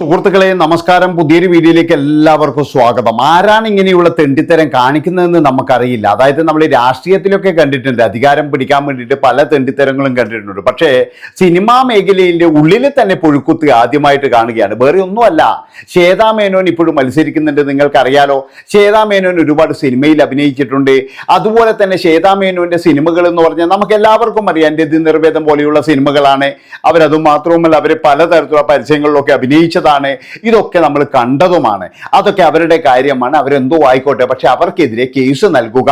സുഹൃത്തുക്കളെ നമസ്കാരം. പുതിയൊരു വീഡിയോയിലേക്ക് എല്ലാവർക്കും സ്വാഗതം. ആരാണ് ഇങ്ങനെയുള്ള തെണ്ടിത്തരം കാണിക്കുന്നതെന്ന് നമുക്കറിയില്ല. അതായത് നമ്മൾ രാഷ്ട്രീയത്തിലൊക്കെ കണ്ടിട്ടുണ്ട്. അധികാരം പിടിക്കാൻ വേണ്ടിയിട്ട് പല തെണ്ടിത്തരങ്ങളും കണ്ടിട്ടുണ്ട്. പക്ഷേ സിനിമാ മേഖലയിലെ ഉള്ളിൽ തന്നെ പുഴുക്കുത്ത് ആദ്യമായിട്ട് കാണുകയാണ്. വേറെ ഒന്നുമല്ല. ശ്വേതാ മേനോൻ ഇപ്പോഴും മത്സരിക്കുന്നുണ്ട്. നിങ്ങൾക്കറിയാലോ. ശ്വേതാ മേനോൻ ഒരുപാട് സിനിമയിൽ അഭിനയിച്ചിട്ടുണ്ട്. അതുപോലെ തന്നെ ശ്വേതാ മേനോന്റെ സിനിമകൾ എന്ന് പറഞ്ഞാൽ നമുക്ക് എല്ലാവർക്കും അറിയാം. രതി നിർവേദം പോലെയുള്ള സിനിമകളാണ്. അവരത് മാത്രവുമല്ല അവർ പലതരത്തിലുള്ള പരസ്യങ്ങളിലൊക്കെ അഭിനയിച്ചതാണ് ഇതൊക്കെ നമ്മൾ കണ്ടതുമാണ്. അതൊക്കെ അവരുടെ കാര്യമാണ്. അവരെന്തോ ആയിക്കോട്ടെ പക്ഷെ അവർക്കെതിരെ കേസ് നൽകുക.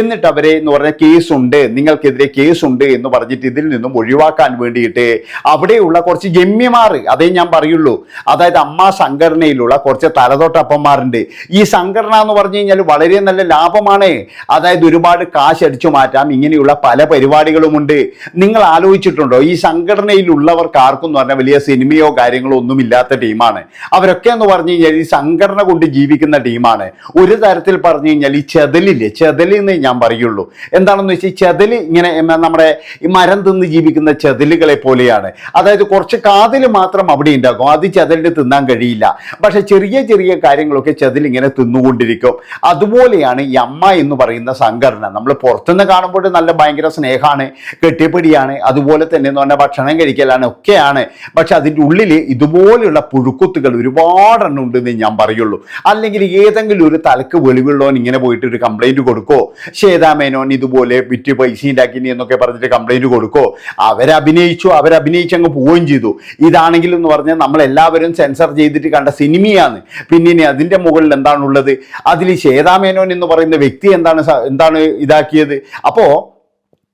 എന്നിട്ട് അവരെ എന്ന് പറഞ്ഞ കേസ് ഉണ്ട് നിങ്ങൾക്കെതിരെ കേസ് ഉണ്ട് എന്ന് പറഞ്ഞിട്ട് ഇതിൽ നിന്നും ഒഴിവാക്കാൻ വേണ്ടിയിട്ട് അവിടെയുള്ള കുറച്ച് ഗമ്യമാർ അതേ ഞാൻ പറയുള്ളൂ. അതായത് അമ്മ സംഘടനയിലുള്ള കുറച്ച് തലതൊട്ടപ്പന്മാരുണ്ട്. ഈ സംഘടന എന്ന് പറഞ്ഞു കഴിഞ്ഞാൽ വളരെ നല്ല ലാഭമാണ്. അതായത് ഒരുപാട് കാശ് അടിച്ചു മാറ്റാം. ഇങ്ങനെയുള്ള പല പരിപാടികളുമുണ്ട്. നിങ്ങൾ ആലോചിച്ചിട്ടുണ്ടോ? ഈ സംഘടനയിലുള്ളവർക്ക് ആർക്കും എന്ന് പറഞ്ഞാൽ വലിയ സിനിമയോ കാര്യങ്ങളോ ഒന്നും ഇല്ലാത്ത ടീമാണ്. അവരൊക്കെ എന്ന് പറഞ്ഞു കഴിഞ്ഞാൽ ഈ സംഘടന കൊണ്ട് ജീവിക്കുന്ന ടീമാണ്. ഒരു തരത്തിൽ പറഞ്ഞു കഴിഞ്ഞാൽ ഈ ചെതലില്ലേ? ചെതലി എന്ന് ഞാൻ പറയുള്ളൂ. എന്താണെന്ന് വെച്ചാൽ ഈ ചെതൽ ഇങ്ങനെ നമ്മുടെ ഈ മരം തിന്ന് ജീവിക്കുന്ന ചെതലുകളെ പോലെയാണ്. അതായത് കുറച്ച് കാതിൽ മാത്രം അവിടെ ഉണ്ടാക്കും അത് ചെതലിന് തിന്നാൻ കഴിയില്ല. പക്ഷെ ചെറിയ ചെറിയ കാര്യങ്ങളൊക്കെ ചെതിൽ ഇങ്ങനെ തിന്നുകൊണ്ടിരിക്കും. അതുപോലെയാണ് ഈ അമ്മ എന്ന് പറയുന്ന സംഘടന. നമ്മൾ പുറത്തുനിന്ന് കാണുമ്പോൾ നല്ല ഭയങ്കര സ്നേഹമാണ് കെട്ടിപ്പിടിയാണ്. അതുപോലെ തന്നെ എന്ന് പറഞ്ഞാൽ ഭക്ഷണം കഴിക്കലാണ് ഒക്കെയാണ്. പക്ഷെ അതിന്റെ ഉള്ളിൽ ഇതുപോലെയുള്ള പുഴുക്കുത്തുകൾ ഒരുപാടെണ്ണം ഉണ്ടെന്ന് ഞാൻ പറയുള്ളൂ. അല്ലെങ്കിൽ ഏതെങ്കിലും ഒരു തലക്ക് വെളിവുള്ളവൻ ഇങ്ങനെ പോയിട്ട് ഒരു കംപ്ലൈന്റ് കൊടുക്കോ? ശ്വേതാമേനോൻ ഇതുപോലെ വിറ്റ് പൈസ ഉണ്ടാക്കിനി എന്നൊക്കെ പറഞ്ഞിട്ട് കംപ്ലൈന്റ് കൊടുക്കോ? അവരഭിനയിച്ചു അവരഭിനയിച്ച് അങ്ങ് പോവുകയും ചെയ്തു. ഇതാണെങ്കിലും എന്ന് പറഞ്ഞാൽ നമ്മളെല്ലാവരും സെൻസർ ചെയ്തിട്ട് കണ്ട സിനിമയാണ്. പിന്നെ അതിന്റെ മുകളിൽ എന്താണുള്ളത്? അതിൽ ശ്വേതാമേനോൻ എന്ന് പറയുന്ന വ്യക്തി എന്താണ് എന്താണ് ഇതാക്കിയത്? അപ്പോൾ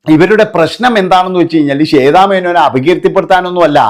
ഇവരുടെ പ്രശ്നം എന്താണെന്ന് വെച്ച് കഴിഞ്ഞാൽ ശ്വേതാമേനോനെ അപകീർത്തിപ്പെടുത്താനൊന്നുമല്ല.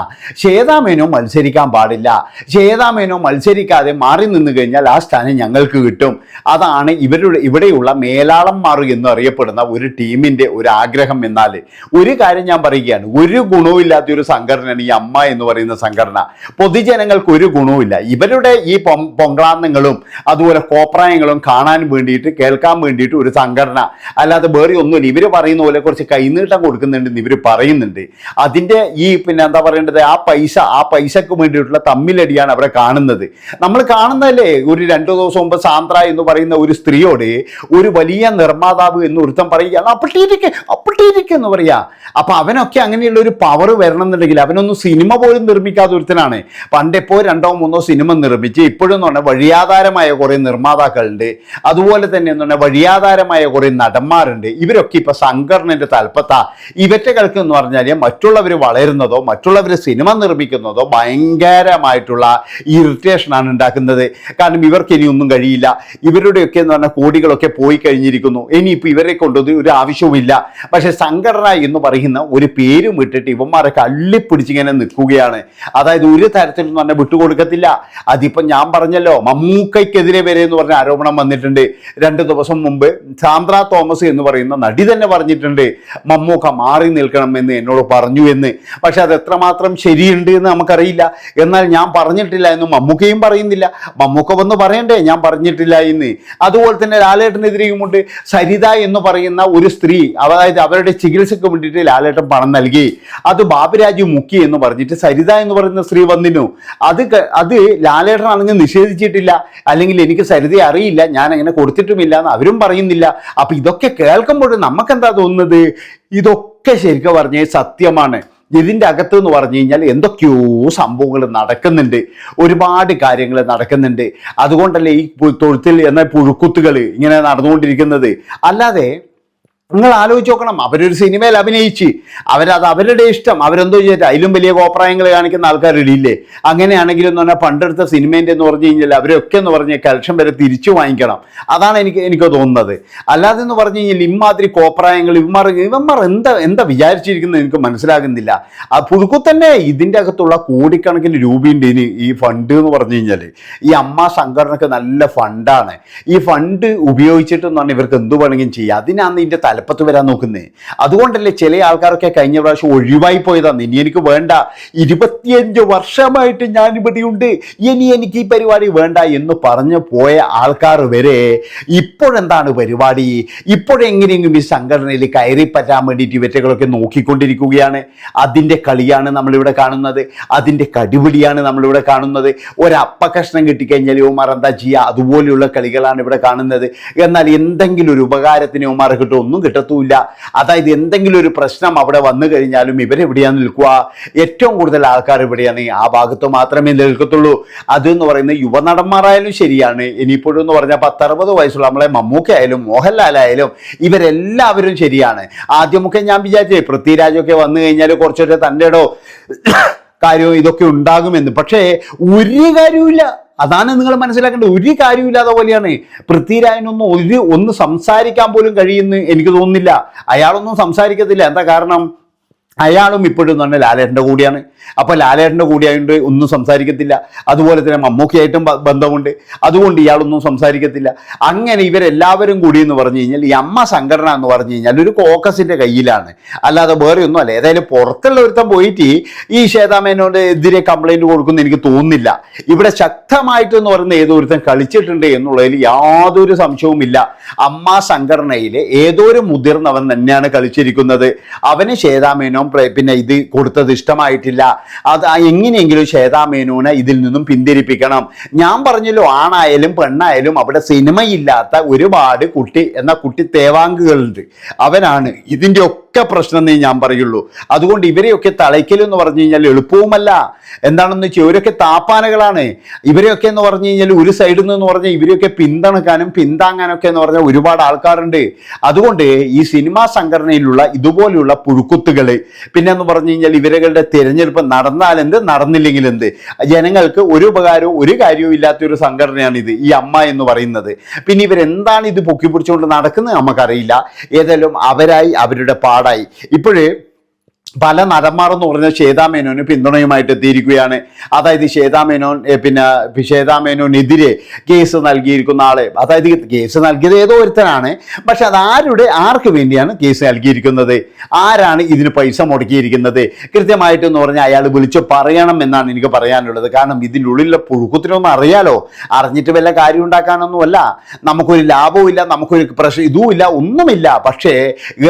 ശ്വേതാമേനോ മത്സരിക്കാൻ പാടില്ല. ശ്വേതാമേനോ മത്സരിക്കാതെ മാറി നിന്ന് കഴിഞ്ഞാൽ ആ സ്ഥാനം ഞങ്ങൾക്ക് കിട്ടും. അതാണ് ഇവരുടെ ഇവിടെയുള്ള മേലാളന്മാർ എന്ന് അറിയപ്പെടുന്ന ഒരു ടീമിന്റെ ഒരു ആഗ്രഹം എന്നാൽ. ഒരു കാര്യം ഞാൻ പറയുകയാണ്. ഒരു ഗുണവുമില്ലാത്ത ഒരു സംഘടനയാണ് ഈ അമ്മ എന്ന് പറയുന്ന സംഘടന. പൊതുജനങ്ങൾക്ക് ഒരു ഗുണവുമില്ല ഇവരുടെ ഈ പൊം പൊങ്കളാന്നങ്ങളും അതുപോലെ കോപ്രായങ്ങളും കാണാൻ വേണ്ടിയിട്ട് കേൾക്കാൻ വേണ്ടിയിട്ട് ഒരു സംഘടന. അല്ലാതെ വേറെ ഒന്നുമില്ല. ഇവർ പറയുന്ന പോലെ കുറച്ച് കൈനീട്ടം കൊടുക്കുന്നുണ്ടെന്ന് ഇവർ പറയുന്നുണ്ട്. അതിന്റെ ഈ പിന്നെ എന്താ പറയേണ്ടത്? ആ പൈസ ആ പൈസക്ക് വേണ്ടിയിട്ടുള്ള തമ്മിലടിയാണ് അവരെ കാണുന്നത്. നമ്മൾ കാണുന്നതല്ലേ ഒരു രണ്ടു ദിവസം മുമ്പ് സാന്ദ്ര എന്ന് പറയുന്ന ഒരു സ്ത്രീയോട് ഒരു വലിയ നിർമ്മാതാവ് എന്ന് ഒരുത്തം പറയുകയാണ് അപ്പട്ടിരിക്കെ അപ്പട്ടിരിക്കെ എന്ന് പറയാ. അപ്പൊ അവനൊക്കെ അങ്ങനെയുള്ള ഒരു പവർ വരണം എന്നുണ്ടെങ്കിൽ അവനൊന്നും സിനിമ പോലും നിർമ്മിക്കാത്ത ഒരുത്തനാണ്. പണ്ടെപ്പോ രണ്ടോ മൂന്നോ സിനിമ നിർമ്മിച്ച് ഇപ്പോഴും എന്ന് പറഞ്ഞാൽ വഴിയാധാരമായ കുറെ നിർമ്മാതാക്കളുണ്ട്. അതുപോലെ തന്നെ എന്ന് പറഞ്ഞാൽ വഴിയാധാരമായ കുറെ നടന്മാരുണ്ട്. ഇവരൊക്കെ ഇപ്പൊ സംഘടനയുടെ തലപ്പത്താ. ഇവറ്റകൾക്ക് എന്ന് പറഞ്ഞാൽ മറ്റുള്ളവർ വളരുന്നതോ മറ്റുള്ളവർ സിനിമ നിർമ്മിക്കുന്നതോ ഭയങ്കരമായിട്ടുള്ള ഇറിറ്റേഷനാണ് ഉണ്ടാക്കുന്നത്. കാരണം ഇവർക്ക് ഇനി ഒന്നും കഴിയില്ല. ഇവരുടെയൊക്കെ എന്ന് പറഞ്ഞാൽ കോടികളൊക്കെ പോയി കഴിഞ്ഞിരിക്കുന്നു. ഇനിയിപ്പോൾ ഇവരെ കൊണ്ടൊന്നും ഒരു ആവശ്യവുമില്ല. പക്ഷേ സംഘടന എന്ന് പറയുന്ന ഒരു പേരും വിട്ടിട്ട് ഇവന്മാരൊക്കെ അള്ളിപ്പിടിച്ചിങ്ങനെ നിൽക്കുകയാണ്. അതായത് ഒരു തരത്തിലും പറഞ്ഞാൽ വിട്ടുകൊടുക്കത്തില്ല. അതിപ്പം ഞാൻ പറഞ്ഞല്ലോ മമ്മൂക്കൈക്കെതിരെ വരെ എന്ന് പറഞ്ഞ ആരോപണം വന്നിട്ടുണ്ട്. രണ്ട് ദിവസം മുമ്പ് സാന്ദ്ര തോമസ് എന്ന് പറയുന്ന നടി തന്നെ പറഞ്ഞിട്ടുണ്ട്. മമ്മൂക്ക മാറി നിൽക്കണം എന്ന് എന്നോട് പറഞ്ഞു എന്ന്. പക്ഷെ അത് എത്രമാത്രം ശരിയുണ്ട് എന്ന് നമുക്കറിയില്ല. എന്നാൽ ഞാൻ പറഞ്ഞിട്ടില്ല എന്ന് മമ്മൂക്കയും പറയുന്നില്ല. മമ്മൂക്ക വന്ന് പറയണ്ടേ ഞാൻ പറഞ്ഞിട്ടില്ല എന്ന്. അതുപോലെ തന്നെ ലാലേട്ടനെതിരെയുമുണ്ട് സരിത എന്ന് പറയുന്ന ഒരു സ്ത്രീ അതായത് അവരുടെ ചികിത്സയ്ക്ക് വേണ്ടിയിട്ട് ലാലേട്ടൻ പണം നൽകി. അത് ബാബുരാജു മുക്കി എന്ന് പറഞ്ഞിട്ട് സരിത എന്ന് പറയുന്ന സ്ത്രീ വന്നിനു അത് അത് അത് ലാലേട്ടനാണെങ്കിൽ നിഷേധിച്ചിട്ടില്ല. അല്ലെങ്കിൽ എനിക്ക് സരിത അറിയില്ല. ഞാൻ അങ്ങനെ കൊടുത്തിട്ടുമില്ല എന്ന് അവരും പറയുന്നില്ല. അപ്പൊ ഇതൊക്കെ കേൾക്കുമ്പോൾ നമുക്കെന്താ തോന്നുന്നത്? ഇതൊക്കെ ശരിക്കും പറഞ്ഞു സത്യമാണ്. ഇതിന്റെ അകത്ത് എന്ന് പറഞ്ഞു കഴിഞ്ഞാൽ എന്തൊക്കെയോ സംഭവങ്ങൾ നടക്കുന്നുണ്ട്. ഒരുപാട് കാര്യങ്ങൾ നടക്കുന്നുണ്ട്. അതുകൊണ്ടല്ലേ ഈ തൊഴുത്തിൽ എന്ന പുഴുക്കുത്തുകൾ ഇങ്ങനെ നടന്നുകൊണ്ടിരിക്കുന്നത്. അല്ലാതെ നിങ്ങൾ ആലോചിച്ച് നോക്കണം. അവരൊരു സിനിമയിൽ അഭിനയിച്ച്. അവരത് അവരുടെ ഇഷ്ടം. അവരെന്തോ ചെയ്തിട്ട് അതിലും വലിയ കോപ്രായങ്ങൾ കാണിക്കുന്ന ആൾക്കാരില്ലേ അങ്ങനെയാണെങ്കിലും എന്ന് പറഞ്ഞാൽ പണ്ടെടുത്ത സിനിമേന്റെ എന്ന് പറഞ്ഞു കഴിഞ്ഞാൽ അവരൊക്കെ എന്ന് പറഞ്ഞാൽ കലക്ഷൻ വരെ തിരിച്ചു വാങ്ങിക്കണം. അതാണ് എനിക്ക് എനിക്ക് തോന്നുന്നത്. അല്ലാതെ എന്ന് പറഞ്ഞു കഴിഞ്ഞാൽ ഇമ്മാതിരി കോപ്രായങ്ങൾ ഇവന്മാർ ഇവന്മാർ എന്താ എന്താ വിചാരിച്ചിരിക്കുന്നത് എനിക്ക് മനസ്സിലാകുന്നില്ല. ആ പുതുക്കു തന്നെ ഇതിന്റെ അകത്തുള്ള കോടിക്കണക്കിന് രൂപയുണ്ട് ഇനി ഈ ഫണ്ട് എന്ന് പറഞ്ഞു കഴിഞ്ഞാൽ. ഈ അമ്മ സംഘടനക്ക് നല്ല ഫണ്ടാണ്. ഈ ഫണ്ട് ഉപയോഗിച്ചിട്ടെന്ന് പറഞ്ഞാൽ ഇവർക്ക് എന്ത് വേണമെങ്കിലും ചെയ്യാം. അതിനാണ് ഇതിന്റെ തല തലപ്പത്ത് വരാൻ നോക്കുന്നത് അതുകൊണ്ടല്ലേ ചില ആൾക്കാരൊക്കെ കഴിഞ്ഞ പ്രാവശ്യം ഒഴിവായി പോയതാണ്. ഇനി എനിക്ക് വേണ്ട. ഇരുപത്തിയഞ്ച് വർഷമായിട്ട് ഞാൻ ഇവിടെയുണ്ട്. ഇനി എനിക്ക് ഈ പരിപാടി വേണ്ട എന്ന് പറഞ്ഞു പോയ ആൾക്കാർ വരെ ഇപ്പോഴെന്താണ് പരിപാടി? ഇപ്പോഴെങ്ങനെയെങ്കിലും ഈ സംഘടനയിൽ കയറി പറ്റാൻ വേണ്ടിയിട്ട് ഇവറ്റകളൊക്കെ നോക്കിക്കൊണ്ടിരിക്കുകയാണ്. അതിന്റെ കളിയാണ് നമ്മളിവിടെ കാണുന്നത്. അതിന്റെ കടിപിടിയാണ് നമ്മളിവിടെ കാണുന്നത്. ഒരപ്പ കഷ്ണം കിട്ടിക്കഴിഞ്ഞാൽ യുവമാർ എന്താ ചെയ്യുക? അതുപോലെയുള്ള കളികളാണ് ഇവിടെ കാണുന്നത്. എന്നാൽ എന്തെങ്കിലും ഒരു ഉപകാരത്തിന് യുവമാർ കിട്ടും ഒന്നും കിട്ടത്തുമില്ല. അതായത് എന്തെങ്കിലും ഒരു പ്രശ്നം അവിടെ വന്നു കഴിഞ്ഞാലും ഇവരെവിടെയാണ് നിൽക്കുക? ഏറ്റവും കൂടുതൽ ആൾക്കാർ ഇവിടെയാണ് ആ ഭാഗത്ത് മാത്രമേ നിൽക്കത്തുള്ളൂ. അതെന്ന് പറയുന്ന യുവനടന്മാരായാലും ശരിയാണ്. ഇനിയിപ്പോഴും എന്ന് പറഞ്ഞാൽ പത്തറുപത് വയസ്സുള്ള നമ്മളെ മമ്മൂക്ക ആയാലും മോഹൻലാലായാലും ഇവരെല്ലാവരും ശരിയാണ്. ആദ്യമൊക്കെ ഞാൻ വിചാരിച്ചേ പൃഥ്വിരാജൊക്കെ വന്നു കഴിഞ്ഞാൽ കുറച്ചൊരു തന്റെ ഇടോ കാര്യവും ഇതൊക്കെ ഉണ്ടാകുമെന്ന്. പക്ഷേ ഒരു കാര്യവുമില്ല. അതാണ് നിങ്ങൾ മനസ്സിലാക്കേണ്ടത്. ഒരു കാര്യമില്ലാതെ പോലെയാണ്. പൃഥ്വിരാജനൊന്നും ഒരു ഒന്ന് സംസാരിക്കാൻ പോലും കഴിയുമെന്ന് എനിക്ക് തോന്നുന്നില്ല. അയാളൊന്നും സംസാരിക്കത്തില്ല. എന്താ കാരണം? അയാളും ഇപ്പോഴും തന്നെ ലാലേട്ടന്റെ കൂടിയാണ്. അപ്പോൾ ലാലേട്ടന്റെ കൂടിയായതുകൊണ്ട് ഒന്നും സംസാരിക്കത്തില്ല. അതുപോലെ തന്നെ മമ്മൂക്കിയായിട്ടും ബന്ധമുണ്ട്. അതുകൊണ്ട് ഇയാളൊന്നും സംസാരിക്കത്തില്ല. അങ്ങനെ ഇവരെല്ലാവരും കൂടി എന്ന് പറഞ്ഞു കഴിഞ്ഞാൽ ഈ അമ്മ സംഘടന എന്ന് പറഞ്ഞു കഴിഞ്ഞാൽ ഒരു കോക്കസിന്റെ കയ്യിലാണ്. അല്ലാതെ വേറെ ഒന്നും അല്ല. ഏതായാലും പുറത്തുള്ള ഒരുത്തം പോയിട്ട് ഈ ശ്വേതാമേനോട് എതിരെ കംപ്ലൈന്റ് കൊടുക്കുന്ന എനിക്ക് തോന്നുന്നില്ല. ഇവിടെ ശക്തമായിട്ട് എന്ന് പറയുന്ന ഏതോ ഒരുത്തൻ കളിച്ചിട്ടുണ്ട് എന്നുള്ളതിൽ യാതൊരു സംശയവുമില്ല അമ്മ സംഘടനയിലെ ഏതോ ഒരു മുതിർന്നവൻ തന്നെയാണ് കളിച്ചിരിക്കുന്നത്. അവന് ശ്വേതാമേനോൻ പ്ര- പിന്നെ ഇത് കൊടുത്തത് ഇഷ്ടമായിട്ടില്ല. അത് എങ്ങനെയെങ്കിലും എങ്ങനെയെങ്കിലും ശ്വേതാമേനോനെ ഇതിൽ നിന്നും പിന്തിരിപ്പിക്കണം. ഞാൻ പറഞ്ഞല്ലോ ആണായാലും പെണ്ണായാലും അവിടെ സിനിമയില്ലാത്ത ഒരുപാട് കുട്ടി എന്ന കുട്ടി തേവാങ്കുകളുണ്ട്. അവനാണ്. ഇതിന്റെ ഒക്കെ പ്രശ്നം ഞാൻ പറയുള്ളൂ. അതുകൊണ്ട് ഇവരെയൊക്കെ തളയ്ക്കൽ എന്ന് പറഞ്ഞു കഴിഞ്ഞാൽ എളുപ്പവുമല്ല. എന്താണെന്ന് വെച്ചാൽ ഇവരൊക്കെ താപ്പാനകളാണ്. ഇവരെയൊക്കെ എന്ന് പറഞ്ഞു കഴിഞ്ഞാൽ ഒരു സൈഡിൽ നിന്ന് പറഞ്ഞാൽ ഇവരെയൊക്കെ പിന്തുണക്കാനും പിന്താങ്ങാനൊക്കെ എന്ന് പറഞ്ഞാൽ ഒരുപാട് ആൾക്കാരുണ്ട്. അതുകൊണ്ട് ഈ സിനിമാ സംഘടനയിലുള്ള ഇതുപോലെയുള്ള പുഴുക്കുത്തുകൾ പിന്നെ എന്ന് പറഞ്ഞു കഴിഞ്ഞാൽ ഇവരുടെ തിരഞ്ഞെടുപ്പ് നടന്നാലെന്ത് നടന്നില്ലെങ്കിൽ എന്ത്? ജനങ്ങൾക്ക് ഒരു ഉപകാരവും ഒരു കാര്യവും ഇല്ലാത്ത ഒരു ഇത് ഈ അമ്മ എന്ന് പറയുന്നത്. പിന്നെ ഇവരെന്താണ് ഇത് പൊക്കി പിടിച്ചുകൊണ്ട് നടക്കുന്നത്? നമുക്കറിയില്ല. ഏതായാലും അവരായി അവരുടെ പാടായി. ഇപ്പോഴേ പല നടന്മാർ എന്ന് പറഞ്ഞ ശ്വേതാമേനോന് പിന്തുണയുമായിട്ട് എത്തിയിരിക്കുകയാണ്. അതായത് ശ്വേതാമേനോൻ പിന്നെ ശ്വേതാമേനോനെതിരെ കേസ് നൽകിയിരിക്കുന്ന ആളെ. അതായത് കേസ് നൽകിയത് ഏതോ ഒരുത്തനാണ്. പക്ഷെ അത് ആരുടെ ആർക്ക് വേണ്ടിയാണ് കേസ് നൽകിയിരിക്കുന്നത്? ആരാണ് ഇതിന് പൈസ മുടക്കിയിരിക്കുന്നത്? കൃത്യമായിട്ട് എന്ന് പറഞ്ഞാൽ അയാൾ വിളിച്ച് പറയണം എന്നാണ് എനിക്ക് പറയാനുള്ളത്. കാരണം ഇതിന്റെ ഉള്ളിലുള്ള പുഴുക്കുത്തിനൊന്നും അറിയാലോ. അറിഞ്ഞിട്ട് വല്ല കാര്യം ഉണ്ടാക്കാനൊന്നുമല്ല. നമുക്കൊരു ലാഭവും ഇല്ല നമുക്കൊരു പ്രശ്നം ഇതുമില്ല ഒന്നുമില്ല. പക്ഷേ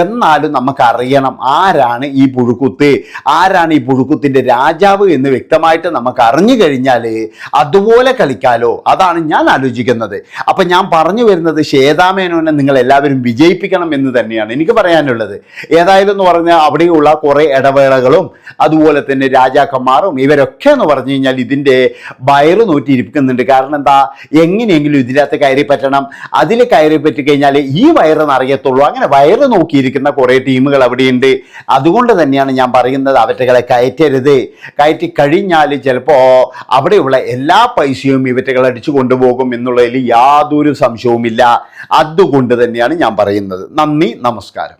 എന്നാലും നമുക്കറിയണം ആരാണ് ഈ പുഴുക്കുത്ത്. ആരാണ് ഈ പുഴുക്കുത്തിന്റെ രാജാവ് എന്ന് വ്യക്തമായിട്ട് നമുക്ക് അറിഞ്ഞു കഴിഞ്ഞാൽ അതുപോലെ കളിക്കാലോ. അതാണ് ഞാൻ ആലോചിക്കുന്നത്. അപ്പം ഞാൻ പറഞ്ഞു വരുന്നത് ശ്വേതാമേനോനെ നിങ്ങൾ എല്ലാവരും വിജയിപ്പിക്കണം എന്ന് തന്നെയാണ് എനിക്ക് പറയാനുള്ളത്. ഏതായാലും എന്ന് പറഞ്ഞാൽ അവിടെയുള്ള കുറേ ഇടവേളകളും അതുപോലെ തന്നെ രാജാക്കന്മാരും ഇവരൊക്കെ എന്ന് പറഞ്ഞു കഴിഞ്ഞാൽ ഇതിന്റെ വയറ് നോറ്റിയിരിക്കുന്നുണ്ട് കാരണം എന്താ? എങ്ങനെയെങ്കിലും ഇതിനകത്ത് കയറി പറ്റണം. അതിൽ കയറി പറ്റി കഴിഞ്ഞാൽ ഈ വയറ് നിറയത്തുള്ളൂ. അങ്ങനെ വയറ് നോക്കിയിരിക്കുന്ന കുറേ ടീമുകൾ അവിടെയുണ്ട്. അതുകൊണ്ട് തന്നെയാണ് ഞാൻ പറയുന്നത്. അവറ്റകളെ കയറ്റരുത്. കയറ്റി കഴിഞ്ഞാൽ ചിലപ്പോൾ അവിടെയുള്ള എല്ലാ പൈസയും ഇവറ്റകൾ അടിച്ചു കൊണ്ടുപോകും എന്നുള്ളതിൽ യാതൊരു സംശയവുമില്ല. അതുകൊണ്ട് തന്നെയാണ് ഞാൻ പറയുന്നത്. നന്ദി നമസ്കാരം.